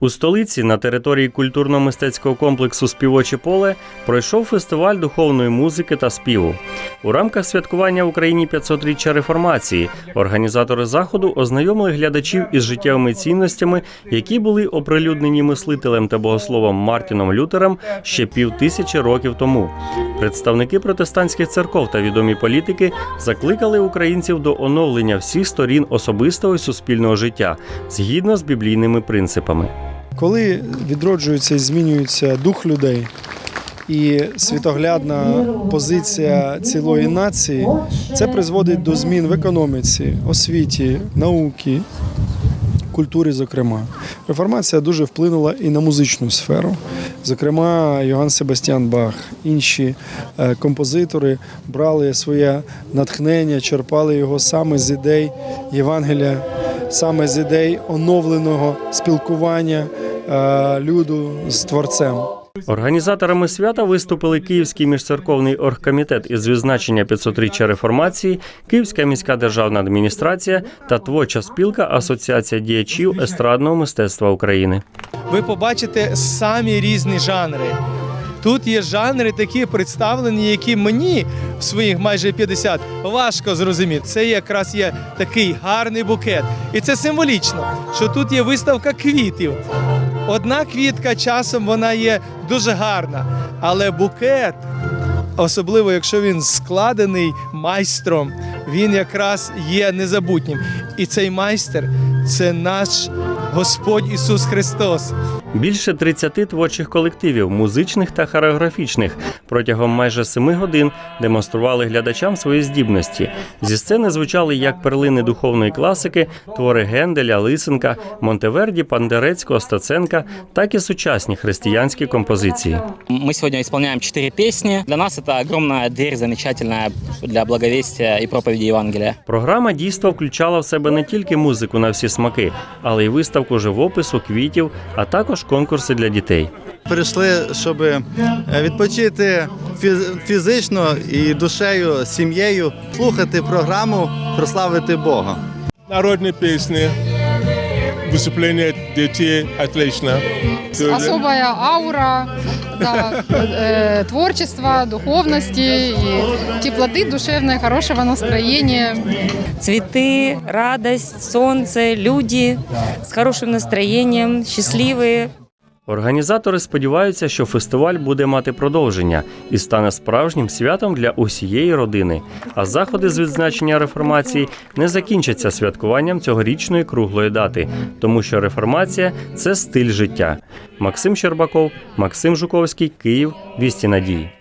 У столиці на території культурно-мистецького комплексу Співоче поле пройшов фестиваль духовної музики та співу. У рамках святкування в Україні 500-річчя реформації організатори заходу ознайомили глядачів із життєвими цінностями, які були оприлюднені мислителем та богословом Мартіном Лютером ще півтисячі років тому. Представники протестантських церков та відомі політики закликали українців до оновлення всіх сторін особистого і суспільного життя згідно з біблійними принципами. Коли відроджується і змінюється дух людей і світоглядна позиція цілої нації, це призводить до змін в економіці, освіті, науки, культурі, зокрема. Реформація дуже вплинула і на музичну сферу. Зокрема, Йоганн Себастьян Бах, інші е, композитори брали своє натхнення, черпали його саме з ідей Євангелія, саме з ідей оновленого спілкування люду з творцем. Організаторами свята виступили Київський міжцерковний оргкомітет із відзначення 500-річчя реформації, Київська міська державна адміністрація та творча спілка Асоціація діячів естрадного мистецтва України. ви побачите самі різні жанри. Тут є жанри такі представлені, які мені в своїх майже 50 важко зрозуміти. Це якраз є такий гарний букет. І це символічно, що тут є виставка квітів. Одна квітка часом вона є дуже гарна, але букет, особливо якщо він складений майстром, він якраз є незабутнім. І цей майстер це наш Господь Ісус Христос. Більше 30 творчих колективів, музичних та хореографічних, протягом майже семи годин демонстрували глядачам свої здібності. Зі сцени звучали як перлини духовної класики, твори Генделя, Лисенка, Монтеверді, Пандерецького, Стаценка, так і сучасні християнські композиції. Мы сегодня исполняем четыре песни. Для нас это огромная дверь, замечательная для благовестия и проповеди Евангелия. Програма дійства включала в себе не тільки музику на всі смаки, але й виставку живопису, квітів, а також конкурси для дітей. Прийшли, щоб е, відпочити фізично і душею, сім'єю, слухати програму, прославити Бога. народні пісні, виступлення дітей отлично. особая аура да, э, творчества, духовности и теплоты душевной, хорошего настроения. Цветы, радость, солнце, люди с хорошим настроением, счастливые. Організатори сподіваються, що фестиваль буде мати продовження і стане справжнім святом для усієї родини. А заходи з відзначення реформації не закінчаться святкуванням цьогорічної круглої дати, тому що реформація це стиль життя. Максим Щербаков, Максим Жуковський, Київ, Вісті Надії.